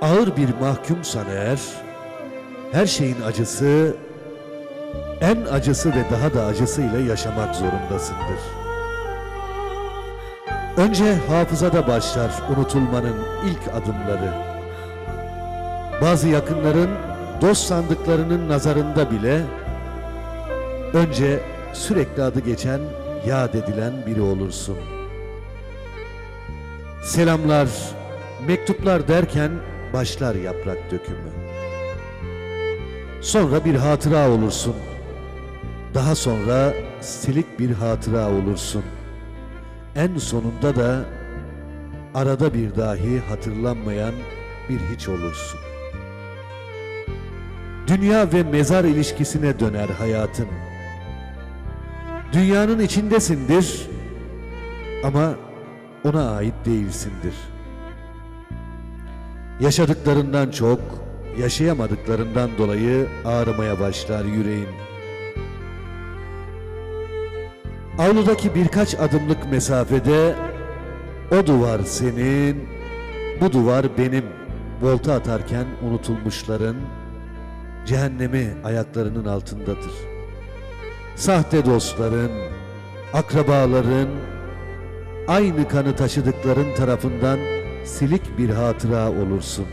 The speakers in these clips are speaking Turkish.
ağır bir mahkumsan eğer, her şeyin acısı, en acısı ve daha da acısıyla yaşamak zorundasındır. Önce hafızada başlar unutulmanın ilk adımları. Bazı yakınların dost sandıklarının nazarında bile önce sürekli adı geçen, yad edilen biri olursun. Selamlar, mektuplar derken başlar yaprak dökümü. Sonra bir hatıra olursun. Daha sonra silik bir hatıra olursun. En sonunda da arada bir dahi hatırlanmayan bir hiç olursun. Dünya ve mezar ilişkisine döner hayatın. Dünyanın içindesindir ama ona ait değilsindir. Yaşadıklarından çok, yaşayamadıklarından dolayı ağrımaya başlar yüreğin. Avludaki birkaç adımlık mesafede o duvar senin, bu duvar benim. Volta atarken unutulmuşların cehennemi ayaklarının altındadır. Sahte dostların, akrabaların, aynı kanı taşıdıkların tarafından silik bir hatıra olursun.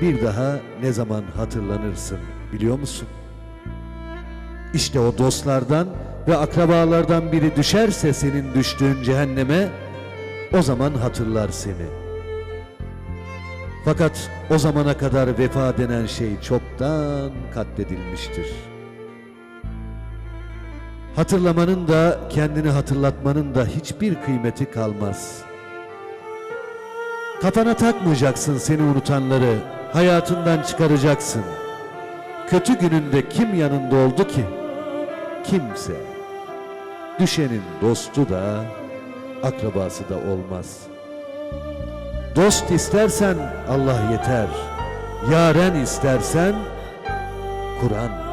Bir daha ne zaman hatırlanırsın biliyor musun? İşte o dostlardan ve akrabalardan biri düşerse senin düştüğün cehenneme o zaman hatırlar seni. Fakat o zamana kadar vefa denen şey çoktan katledilmiştir. Hatırlamanın da kendini hatırlatmanın da hiçbir kıymeti kalmaz. Kafana takmayacaksın seni unutanları, hayatından çıkaracaksın. Kötü gününde kim yanında oldu ki? Kimse. Düşenin dostu da, akrabası da olmaz. Dost istersen Allah yeter. Yaren istersen Kur'an